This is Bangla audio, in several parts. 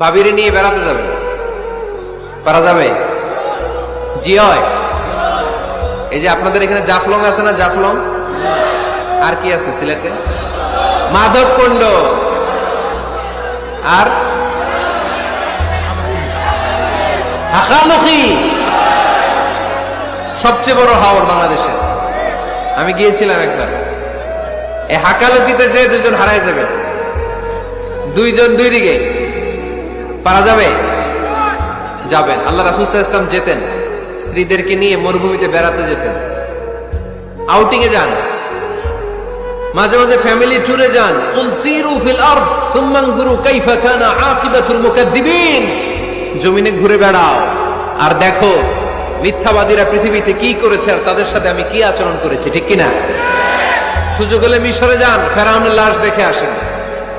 ভাবিরে নিয়ে বেড়াতে যাবে। পারা যাবে? জি হয়। এই যে আপনাদের এখানে জাফলং আছে না জাফলং? আর কি আছে সিলেটে? মাধব কুণ্ড। আর? হাকালুকি সবচেয়ে বড় হাওর বাংলাদেশে আমি গিয়েছিলাম একবার। এই হাকালুকিতে যে দুজন হারায় যাবে। দুইজন দুই দিকে। পারা যাবে? যাবেন। আল্লাহ রাসুল ইসলাম যেতেন। স্ত্রীদেরকে নিয়ে মরুভূমিতে বেড়াতে যেতেন। আউটিং এ যান। মাঝে মাঝে ফ্যামিলি ট্যুরে যান। কুল সিরু ফিল আরদ, সুম্মা আনজুরু কাইফা কানা আকিবাতুল মুকাদ্দিবিন। জমিনে ঘুরে বেড়াও। আর দেখো, মিথ্যাবাদীরা পৃথিবীতে কি করেছে আর তাদের সাথে আমি কি আচরণ করেছি, ঠিক কিনা? সুযোগ হলে মিশরে যান, ফেরাউনের লাশ দেখে আসেন।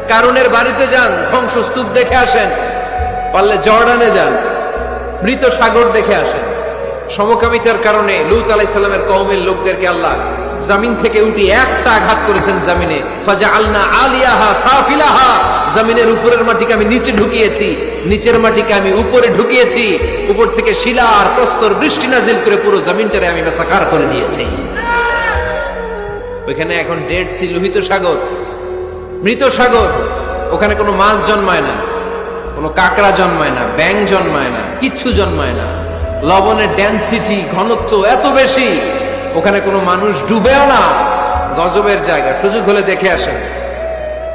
কারুনের বাড়িতে যান, ধ্বংসস্তূপ দেখে আসেন। পারলে জর্ডানে যান। মৃত সাগর দেখে আসেন। সমকামিতার কারণে লুত আলাইসাল্লামের কওমের লোকদেরকে আল্লাহ জামিন থেকে উঠি একটা আঘাত করেছেন জামিনে। ফাজা আলনা আলিয়াহা সাফিলাহা। জামিনের উপরের মাটিকে আমি নিচে ঢুকিয়েছি। নিচের মাটিকে আমি উপরে ঢুকিয়েছি। উপর থেকে শিলা আর প্রস্তর বৃষ্টি নাজিল করে পুরো জামিনটারে আমি মেসাকার করে দিয়েছি ওইখানে এখন ডেড সি লোহিত সাগর। মৃত সাগর। ওখানে কোনো মাছ জন্মায় না। কোনো কাঁকড়া জন্মায় না ব্যাং জন্মায় না, কিচ্ছু জন্মায় না। লবণের ডেন্সিটি ঘনত্ব এত বেশি, ওখানে কোনো মানুষ ডুবেও না। গজবের জায়গা, সুযোগ হলে দেখে আসেন।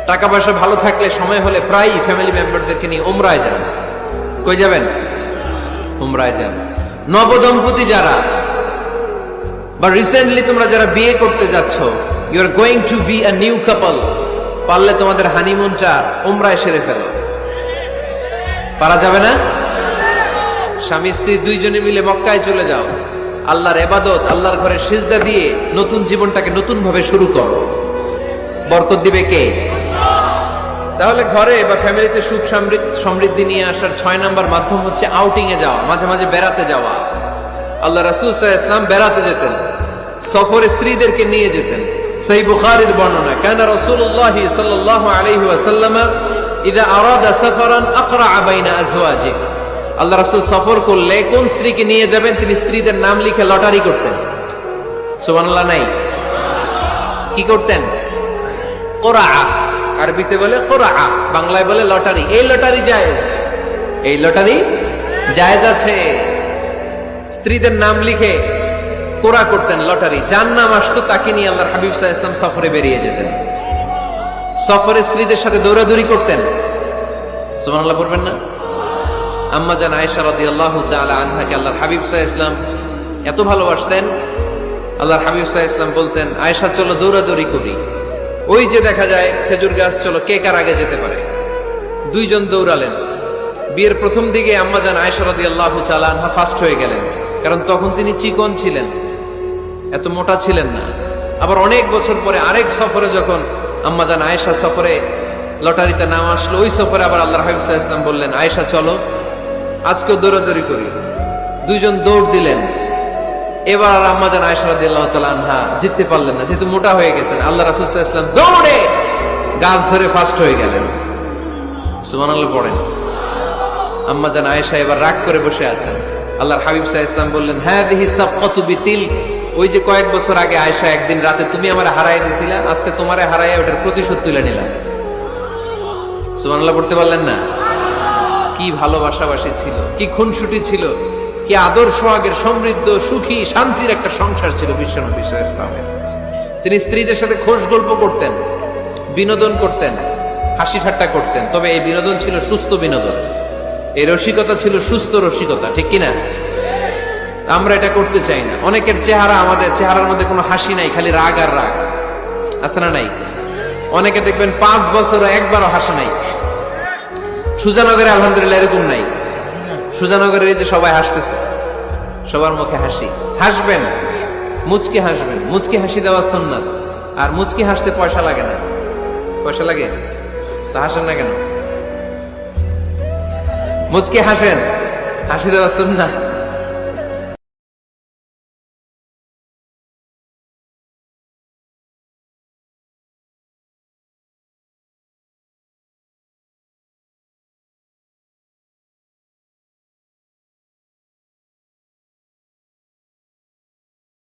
টাকা পয়সা ভালো থাকলে সময় হলে প্রায় ফ্যামিলি মেম্বারদেরকে নিয়ে উমরায় যান। কই যাবেন? উমরায় যান। নবদম্পতি যারা, বা রিসেন্টলি তোমরা যারা বিয়ে করতে যাচ্ছ you are going to be a new couple পারলে তোমাদের হানিমুনটা উমরায় সেরে ফেলো। পারা যাবে না? স্বামী, স্ত্রী দুইজনে মিলে মক্কায় চলে যাও। আল্লাহর এবাদত, আল্লাহর ঘরে সিজদা দিয়ে নতুন জীবনটাকে নতুন ভাবে শুরু করো। বরকত দিবে কে? তাহলে ঘরে বা ফ্যামিলিতে সুখ সমৃদ্ধ- নিয়ে আসার ছয় নাম্বার মাধ্যম হচ্ছে আউটিং এ যাওয়া, মাঝে মাঝে বেড়াতে যাওয়া। আল্লাহ রাসূল ইসলাম বেড়াতে যেতেন, সফরে স্ত্রীদেরকে নিয়ে যেতেন। সেই বুখারীর বর্ণনা, কানা রাসূলুল্লাহি সাল্লাল্লাহু আলাইহি ওয়াসাল্লাম ইদা আরাদা সাফারান আকরা বাইনা আজওয়াজি আল্লাহ রাসূল সফর করলে কোন স্ত্রীকে নিয়ে যাবেন? তিনি স্ত্রীদের নাম লিখে লটারি করতেন। সুবহানাল্লাহ নাই। কি করতেন? কোরআ। আরবিতে বলে কোরআ, বাংলায় বলে লটারি। এই লটারি জায়েজ। এই লটারি জায়েজ আছে। স্ত্রীদের নাম লিখে কোরা করতেন লটারি। যার নাম আসতো তাকে নিয়ে আল্লাহর হাবিব সাহা ইসলাম সফরে বেরিয়ে যেতেন। সফরে স্ত্রীদের সাথে দৌড়াদৌড়ি করতেন। সুবহানাল্লাহ, পড়বেন না? আম্মা জান আয়েশা রাদিয়াল্লাহু তাআলা আনহাকে আল্লাহর হাবিব সাহা ইসলাম এত ভালোবাসতেন। আল্লাহর হাবিব সাহা ইসলাম বলতেন, আয়েশা, চলো দৌড়াদৌড়ি করি। ওই যে দেখা যায়, খেজুর গাছ, চলো, কে কার আগে যেতে পারে? দুইজন দৌড়ালেন। বিয়ের প্রথম দিকে আম্মা জান আয়েশা রাদিয়াল্লাহু তাআলা আনহা ফার্স্ট হয়ে গেলেন, কারণ তখন তিনি চিকন ছিলেন, এত মোটা ছিলেন না। আবার অনেক বছর পরে আরেক সফরে যখন আম্মা জান আয়েশা সফরে লটারিতে নাম আসলো, ওই সফরে আবার আল্লাহ হাবিব সাল্লাম বললেন, আয়েশা, চলো। আজকে দৌড়াদৌড়ি করি। দুইজন দৌড় দিলেন। এবার আর আম্মা জান আয়েশা রাদিয়াল্লাহু তাআলা আনহা জিততে পারলেন না, যেহেতু মোটা হয়ে গেছেন। আল্লাহ রাসূল সাল্লাম দৌড়ে! গাছ ধরে ফার্স্ট হয়ে গেলেন। সুবহানাল্লাহ পড়েন। আম্মা জান আয়েশা এবার রাগ করে বসে আছেন। আল্লাহর হাবিব সাহা ইসলাম বললেন হ্যাঁ দিহি সব কত বিতিল ওই যে কয়েক বছর আগে আয়েশা, একদিন রাতে তুমি আমার হারাই দিছিলা, আজকে তোমারে হারাইয়া ওটার প্রতিশোধ তুলে নিলাম। সুবহানাল্লাহ পড়তে পারলেন না? কি ভালোবাসাবাসী ছিল, কি খুনসুটি ছিল, কি আদর সোহাগের সমৃদ্ধ, সুখী, শান্তির একটা সংসার ছিল বিশ্বনবী ইসলামের তিনি স্ত্রীদের সাথে খোশ গল্প করতেন, বিনোদন করতেন, হাসি ঠাট্টা করতেন। তবে এই বিনোদন ছিল সুস্থ বিনোদন। এই রসিকতা ছিল সুস্থ রসিকতা, ঠিক কিনা? আমরা এটা করতে চাই না। অনেকের চেহারা আমাদের, চেহারার মধ্যে কোনো হাসি নাই, খালি রাগ আর রাগ। আছে না নাই? অনেকে দেখবেন পাঁচ বছর একবারও হাসে নাই। সুজানগরে আলহামদুলিল্লাহ এরকম নাই। সুজানগরের যে সবাই হাসতেছে, সবার মুখে হাসি। হাসবেন, মুচকি হাসবেন। মুচকি হাসি দেওয়া সুন্নাত। আর মুচকি হাসতে পয়সা লাগে না। পয়সা লাগে? তো হাসেন না কেন? মুচকি হাসেন, হাসি দেওয়া সুন্নাত।